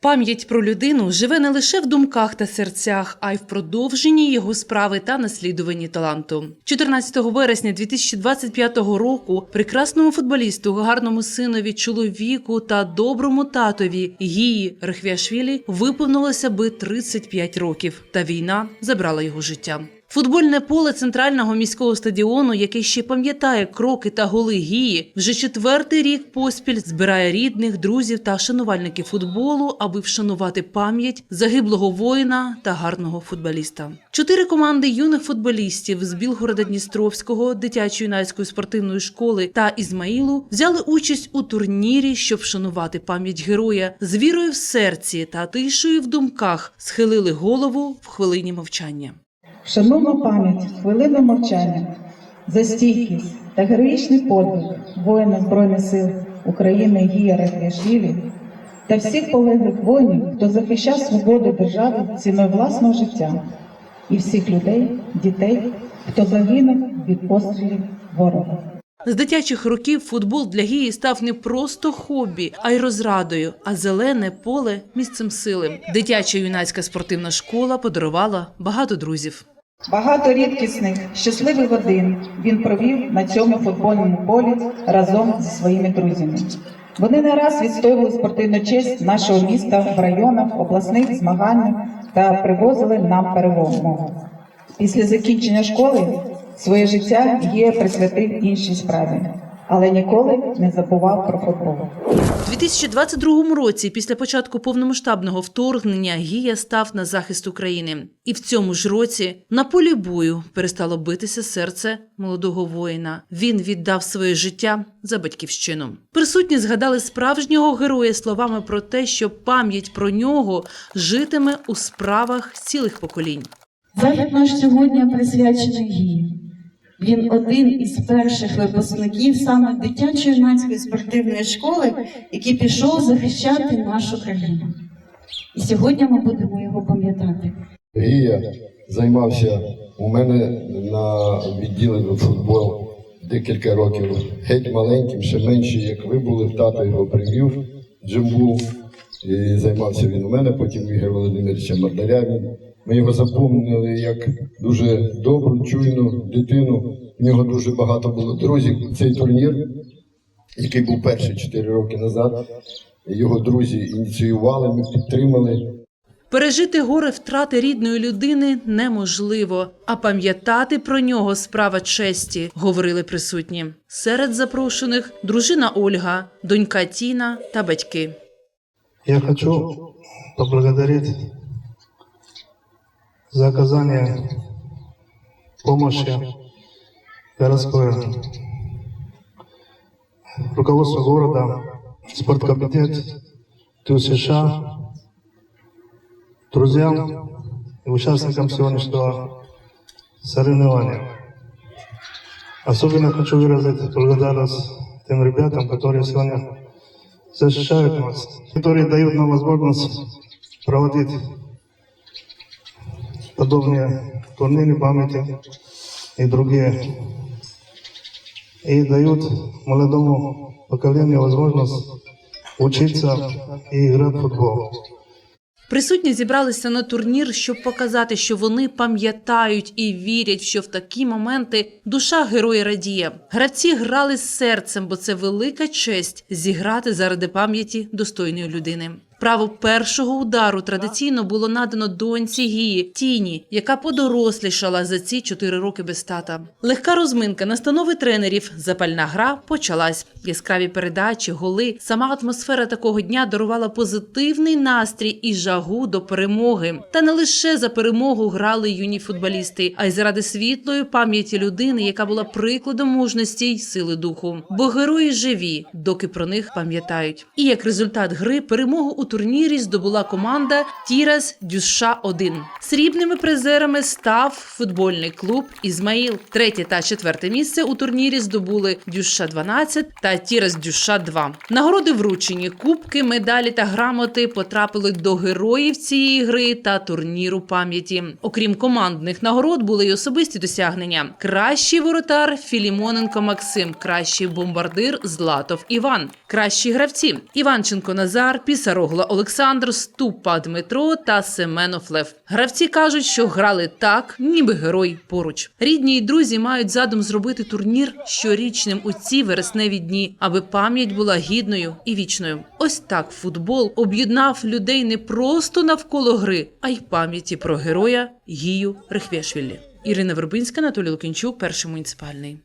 Пам'ять про людину живе не лише в думках та серцях, а й в продовженні його справи та наслідуванні таланту. 14 вересня 2025 року прекрасному футболісту, гарному синові, чоловіку та доброму татові Гії Рехвяшвілі виповнилося би 35 років, та війна забрала його життя. Футбольне поле центрального міського стадіону, який ще пам'ятає кроки та голи гії, вже четвертий рік поспіль збирає рідних, друзів та шанувальників футболу, аби вшанувати пам'ять загиблого воїна та гарного футболіста. Чотири команди юних футболістів з Білгорода Дністровського, дитячо-юнацької спортивної школи та Ізмаїлу взяли участь у турнірі, щоб вшанувати пам'ять героя з вірою в серці та тишею в думках схилили голову в хвилині мовчання. Шануємо пам'ять хвилини мовчання за стійкість та героїчний подвиг воїна Збройних сил України Гія Рахляшвілі та всіх полеглих воїнів, хто захищав свободу держави ціною власного життя, і всіх людей, дітей, хто загинув від пострілів ворога. З дитячих років футбол для Гії став не просто хобі, а й розрадою. А зелене поле місцем сили. Дитяча юнацька спортивна школа подарувала багато друзів. Багато рідкісних, щасливих годин він провів на цьому футбольному полі разом зі своїми друзями. Вони не раз відстоювали спортивну честь нашого міста в районах, обласних змаганнях та привозили нам перемогу. Після закінчення школи своє життя є присвятив іншій справі, але ніколи не забував про футбол. У 2022 році, після початку повномасштабного вторгнення, Гія став на захист України. І в цьому ж році на полі бою перестало битися серце молодого воїна. Він віддав своє життя за батьківщину. Присутні згадали справжнього героя словами про те, що пам'ять про нього житиме у справах цілих поколінь. Захід наш сьогодні присвячений Гії. Він один із перших випускників саме дитячо-юнацької спортивної школи, який пішов захищати нашу країну. І сьогодні ми будемо його пам'ятати. Гія займався у мене на відділенні футбол декілька років. Геть маленьким, ще менший, як ви були, тато його привів, Джимбу. І займався він у мене, потім Ігор Володимировича Мардаря. Ми його запомнили як дуже добру, чуйну дитину. У нього дуже багато було друзів. Цей турнір, який був перший 4 роки назад, його друзі ініціювали, ми підтримали. Пережити горе втрати рідної людини неможливо, а пам'ятати про нього справа честі, говорили присутні. Серед запрошених дружина Ольга, донька Тіна та батьки. Я хочу поблагодарить за оказание помощи городское руководство города, спорткомитет, ТУСШ, друзьям и участникам сегодняшнего соревнования. Особенно хочу выразить благодарность тем ребятам, которые сегодня защищают нас, которые дают нам возможность проводить подобные турниры памяти и другие. И дают молодому поколению возможность учиться и играть в футбол. Присутні зібралися на турнір, щоб показати, що вони пам'ятають і вірять, що в такі моменти душа героя радіє. Гравці грали з серцем, бо це велика честь зіграти заради пам'яті достойної людини. Право першого удару традиційно було надано доньці Гії Тіні, яка подорослішала за ці чотири роки без тата. Легка розминка, настанови тренерів, запальна гра почалась. Яскраві передачі, голи. Сама атмосфера такого дня дарувала позитивний настрій і жагу до перемоги. Та не лише за перемогу грали юні футболісти, а й заради світлої пам'яті людини, яка була прикладом мужності й сили духу. Бо герої живі, доки про них пам'ятають. І як результат гри перемогу у турнірі здобула команда Тірас Дюша 1 Срібними призерами став футбольний клуб Ізмаїл. Третє та четверте місце у турнірі здобули Дюша 12 та Тірас Дюша 2 Нагороди вручені, кубки, медалі та грамоти потрапили до героїв цієї гри та турніру пам'яті. Окрім командних нагород, були й особисті досягнення. Кращий воротар Філімоненко Максим, кращий бомбардир Златов Іван, кращі гравці Іванченко Назар, Пісарогло Павла Олександр, Ступа Дмитро та Семенов Лев. Гравці кажуть, що грали так, ніби герой поруч. Рідні й друзі мають задум зробити турнір щорічним у ці вересневі дні, аби пам'ять була гідною і вічною. Ось так футбол об'єднав людей не просто навколо гри, а й пам'яті про героя Гію Рехвєшвілі. Ірина Вербинська, Анатолій Лукінчук, перший муніципальний.